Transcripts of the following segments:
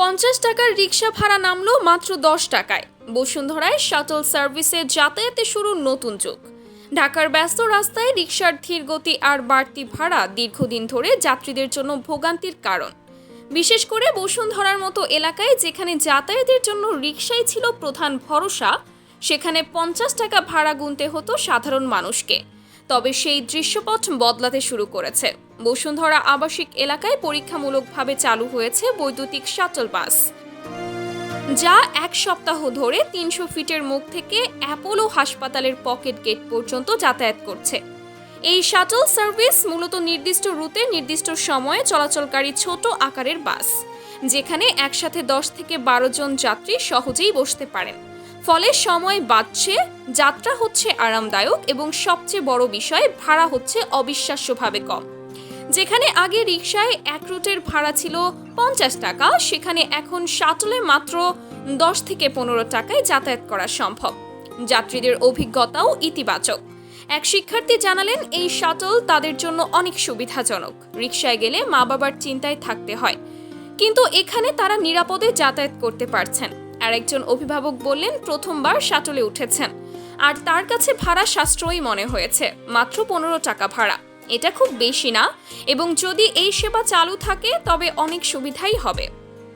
পঞ্চাশ টাকার রিক্সা ভাড়া নামলো মাত্র দশ টাকায়। বসুন্ধরায় শাটল সার্ভিসে যাতায়াতে শুরু নতুন যুগ। ঢাকার ব্যস্ত রাস্তায় রিক্সার ধীর গতি আর বাড়তি ভাড়া দীর্ঘদিন ধরে যাত্রীদের জন্য ভোগান্তির কারণ। বিশেষ করে বসুন্ধরার মতো এলাকায় যেখানে যাতায়াতের জন্য রিক্সাই ছিল প্রধান ভরসা, সেখানে পঞ্চাশ টাকা ভাড়া গুনতে হতো সাধারণ মানুষকে। তবে সেই দৃশ্যপট বদলাতে শুরু করেছে। বসুন্ধরা আবাসিক এলাকায় পরীক্ষামূলকভাবে চালু হয়েছে বৈদ্যুতিক শাটল বাস। যা এক সপ্তাহ ধরে তিনশো ফিটের মুখ থেকে অ্যাপোলো হাসপাতালের পকেট গেট পর্যন্ত যাতায়াত করছে। এই শাটল সার্ভিস মূলত নির্দিষ্ট রুটে নির্দিষ্ট সময়ে চলাচলকারী ছোট আকারের বাস, যেখানে একসাথে দশ থেকে বারো জন যাত্রী সহজেই বসতে পারেন। ফলে সময় বাঁচছে, যাত্রা হচ্ছে আরামদায়ক এবং সবচেয়ে বড় বিষয়, ভাড়া হচ্ছে অবিশ্বাস্যভাবে কম। যেখানে আগে রিক্সায় এক রুটের ভাড়া ছিল পঞ্চাশ টাকা, সেখানে এখন শাটলে মাত্র দশ থেকে পনেরো টাকায় যাতায়াত করা সম্ভব। যাত্রীদের অভিজ্ঞতাও ইতিবাচক। এক শিক্ষার্থী জানালেন, এই শাটল তাদের জন্য অনেক সুবিধাজনক। রিক্সায় গেলে মা বাবার চিন্তায় থাকতে হয়। কিন্তু এখানে তারা নিরাপদে যাতায়াত করতে পারছেন। আর একজন অভিভাবক বললেন, প্রথমবার শাটলে উঠেছেন। আর তার কাছে ভাড়া সাশ্রয়ী মনে হয়েছে, মাত্র পনেরো টাকা ভাড়া। এটা খুব বেশি না, এবং যদি এই সেবা চালু থাকে, তবে অনেক সুবিধাই হবে।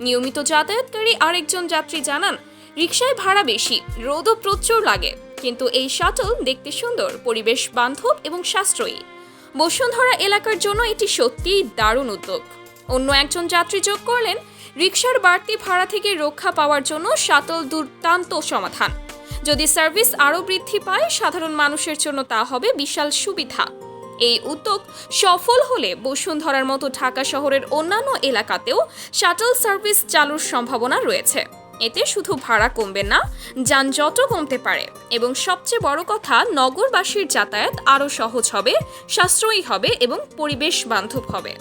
নিয়মিত যাতায়াতকারী আরেকজন যাত্রী জানান রিক্সায় ভাড়া বেশি, রোদও প্রচুর লাগে, কিন্তু এই শাটল দেখতে সুন্দর, পরিবেশ বান্ধব এবং সাশ্রয়ী। বসুন্ধরা এলাকার জন্য এটি সত্যিই দারুণ উদ্যোগ। অন্য একজন যাত্রী যোগ করলেন রিকশার বাড়তি ভাড়া থেকে রক্ষা পাওয়ার জন্য শাটল দুর্দান্ত সমাধান। যদি সার্ভিস আরও বৃদ্ধি পায়, সাধারণ মানুষের জন্য তা হবে বিশাল সুবিধা। এই উদ্যোগ সফল হলে বসুন্ধরার মতো ঢাকা শহরের অন্যান্য এলাকাতেও শাটল সার্ভিস চালুর সম্ভাবনা রয়েছে। এতে শুধু ভাড়া কমবে না, যানজটও কমতে পারে এবং সবচেয়ে বড় কথা, নগরবাসীর যাতায়াত আরও সহজ হবে, সাশ্রয়ী হবে এবং পরিবেশ বান্ধব হবে।